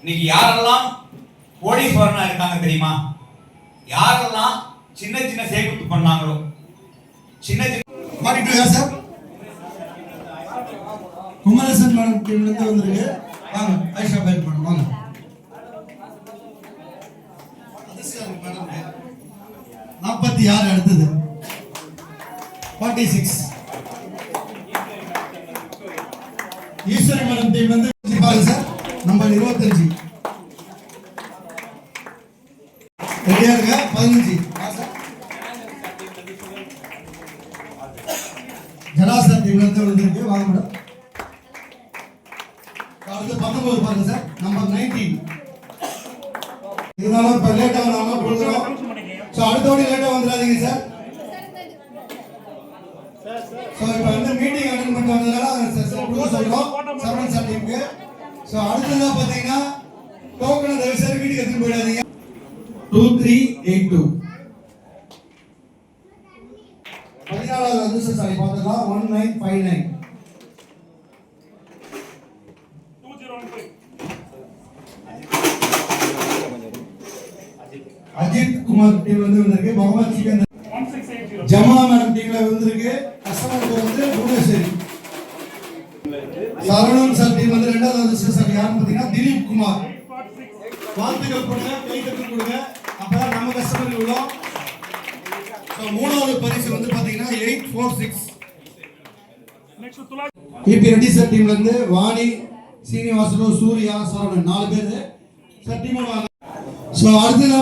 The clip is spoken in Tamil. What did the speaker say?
இன்னைக்கு யாரெல்லாம் கோடீஸ்வரனா இருக்காங்க தெரியுமா? யாரெல்லாம் சின்ன சின்ன சேமிப்பு பண்ணாங்களோ? சின்ன சின்ன டூ யார் சார். குமரேசன் மேடம் டீம்லேருந்து வந்திருக்கு. வாங்க ஐஷா பேர் மேடம் வாங்க. நாற்பத்தி ஆறு அடுத்தது. Forty six Eswari madam team வந்து பாருங்க சார். நம்பர் இருபத்தஞ்சு. ரெடியா இருக்க? பதினஞ்சு. சார் ஜலாசா டீம்ல இருந்து வந்திருக்கு. வாங்க மேடம். அடுத்து பத்தொன்பது பாருங்க சார். நம்பர் நைன்டீன் இருந்தாலும் இப்போ லேட்டாக நாம கொடுக்குறோம். ஸோ அடுத்த லேட்டாக வந்துடாதீங்க சார். ஸோ இப்போ வந்து மீட்டிங் அட்டன் பண்ணிட்டு வந்ததுனால சார் சார் கொடுக்க சொல்கிறோம் சரவணன் சார் ஸோ அடுத்ததாக பார்த்தீங்கன்னா டோக்கனை தயவு செய்து வீட்டுக்கு எடுத்துட்டு போயிடாதீங்க. டூ த்ரீ எயிட் டூ பதினாலாவது அதிர்ஷ்ட சாலை பார்த்துக்கலாம். One nine five nine Ajith Kumar team வந்து வந்திருக்கு. முகமது சிக்கன் ஜமா மேடம் டீம்ல வந்திருக்கு. கஸ்டமருக்கு வந்து புவனேஸ்வரி. சரவணன் சார் டீம் வந்து ரெண்டாவது அதிர்ஷ்ட சார். யாருன்னு பார்த்தீங்கன்னா திலீப் குமார். வாழ்த்துக்கள் கொடுங்க கை தட்டு கொடுங்க. அப்பதான் நம்ம கஸ்டமருக்கு விடும் மூணாவது பரிசு வந்து பாத்தீங்கன்னா eight four six. EP Reddy sir டீம்ல இருந்து வாணி சீனிவாசனு சூர்யா சரவணன் நாலு பேர். சார் டீம் வாங்க. ஸோ அடுத்ததா